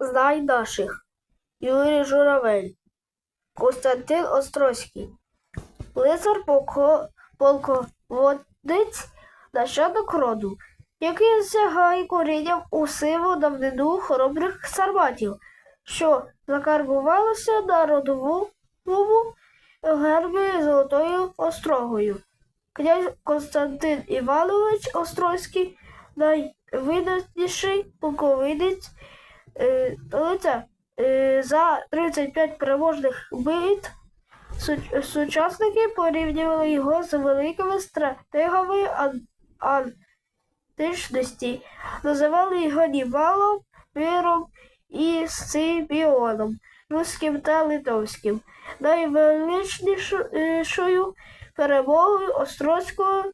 знай наших. Юрій Журавель, Костянтин Острозький, лицар полко, полководець, нащадок роду, який сягає корінням у сиву давнину хоробрих сарматів, що закарбувалися на родовому гербі золотою острогою. Князь Константин Іванович Острозький, найвидатніший полководець е, лицар, е, за 35 переможних бит сучасники порівнювали його з великими стратегами античності, називали його Нівалом, Віром і Сципіоном, руським та литовським. Найвеличнішою перемогою Острозького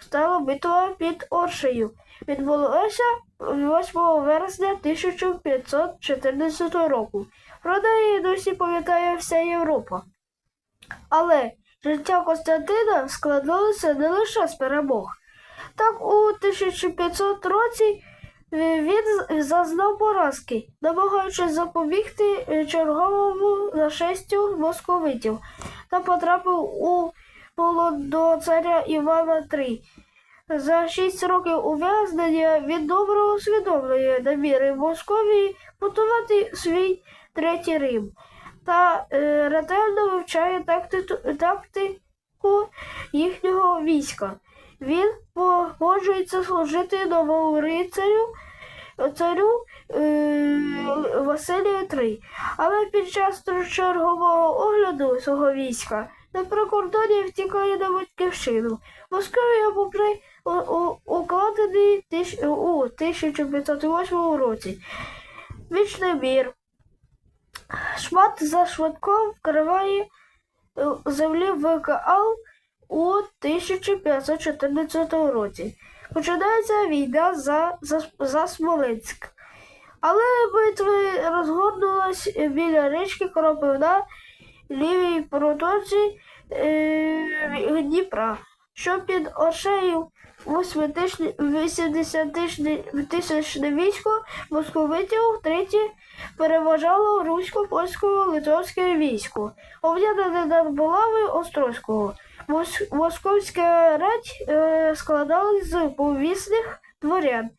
стала битва під Оршею. Відбулося 8 вересня 1514 року. Про її досі пам'ятає вся Європа. Але життя Костянтина складалося не лише з перемог. Так у 1500 році е, він зазнав поразки, намагаючись запобігти е, черговому нашестю московитів та потрапив у полон до царя Івана III. За шість років ув'язнення він добре усвідомлює наміри Московії будувати свій третій Рим та е, ретельно вивчає тактику їхнього війська. Він погоджується служити новому рицарю царю е, Василію III. Але під час чергового огляду свого війська на прикордоні втікає на батьківщину. Московія, попри укладений тиш- у 1508 році. Вічний мір. Шмат за шматком вкриває е, землі ВКА у 1514 році. Починається війна за, за, за Смоленськ. Але битви розгорнулась біля річки Кропивна, лівій протоці е, Дніпра, що під Оршею 80-тисячне військо московитів втретє переважало русько-польсько-литовське військо, об'єднане над Булави Острозького. Мос- Московська рать е, складалась з повісних дворян,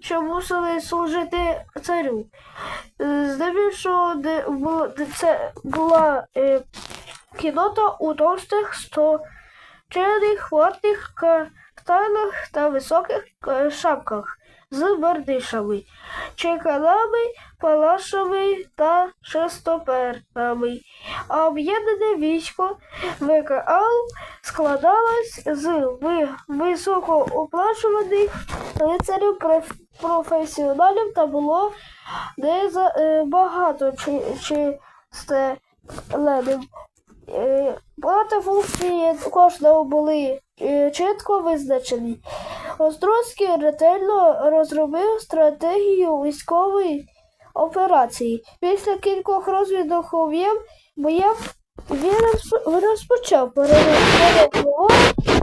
що мусили служити царю. Е, Здебільшого це була е, кінота у товстих сточених хватних кафтанах та високих шапках з бердишами, чеканами, палашами та шестоперами. А об'єднане військо ВКА складалось з високооплачуваних лицарів проф- професіоналів та було не за е, багато чи, чистеленим. Е, Багато функції кожного були е, чітко визначені. Острозький ретельно розробив стратегію військової операції. Після кількох розвідок боєм він розпочав переговори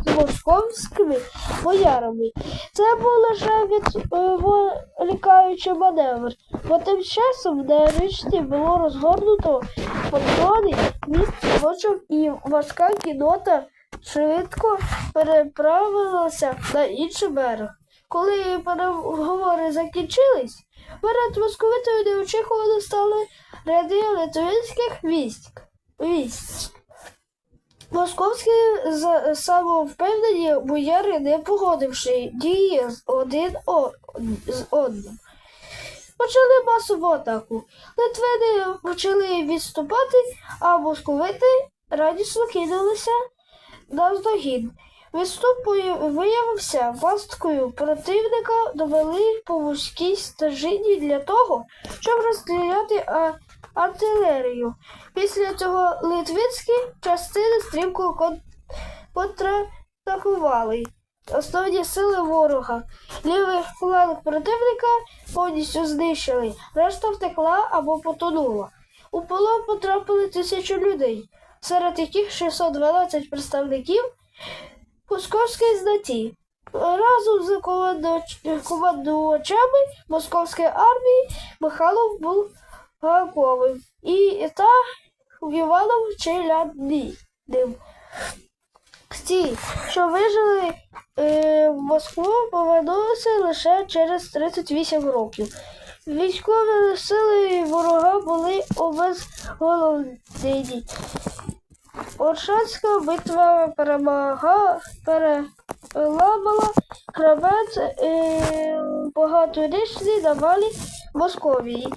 з московськими боярами. Це був лише відволікаючий маневр, бо тим часом на річці було розгорнуто патрони, міст ночок і важка кінота швидко переправилася на інший берег. Коли переговори закінчились, перед московитою неочікувано стали ряди литвинських військ. військ. Московські самовпевнені бояри, не погодивши дії один з одним. Почали масову атаку. Литвини почали відступати, а московити радісно кинулися навздогін. Відступ виявився пасткою противника, довели по вузькій стежині для того, щоб розстріляти артилерію. Після цього литвинські частини стрімко кон- контратакували. Основні сили ворога. Лівий фланг противника повністю знищили, решта втекла або потонула. У полон потрапили тисячі людей, серед яких 612 представників московської знаті. разом з командувачами московської армії Михайлом Булгаковим і та Іваном Челядним. Ті, що вижили е, в Москву, повернулися лише через 38 років. Військові сили ворога були обезголовлені. Оршанська битва перемога переламала хребет е, багаторічний навалі Московії.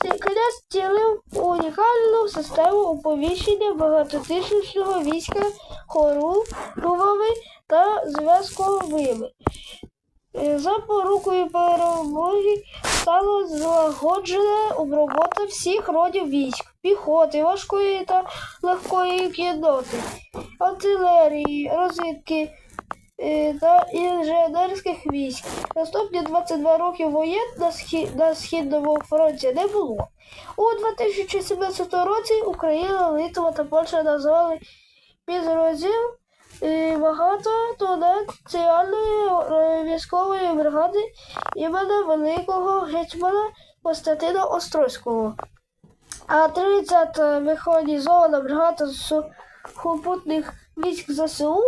Князь втілив унікальну систему оповіщення багатотисячного війська хорувами та зв'язковими. Е, Запорукою перемоги стала злагоджена робота всіх родів військ, піхоти, важкої та легкої кінноти, артилерії, розвідки та інженерських військ. Наступні 22 роки воєн на, схід, на Східному фронті не було. У 2017 році Україна, Литва та Польща назвали підрозділ е, багато до е, військової бригади імені великого гетьмана Костянтина Острозького. А 30 механізована бригада сухопутних військ ЗСУ,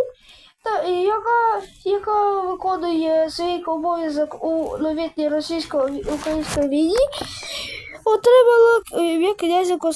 та, яка, яка виконує свій обов'язок у новітній російсько-українській війні, отримала як князя Костянтина.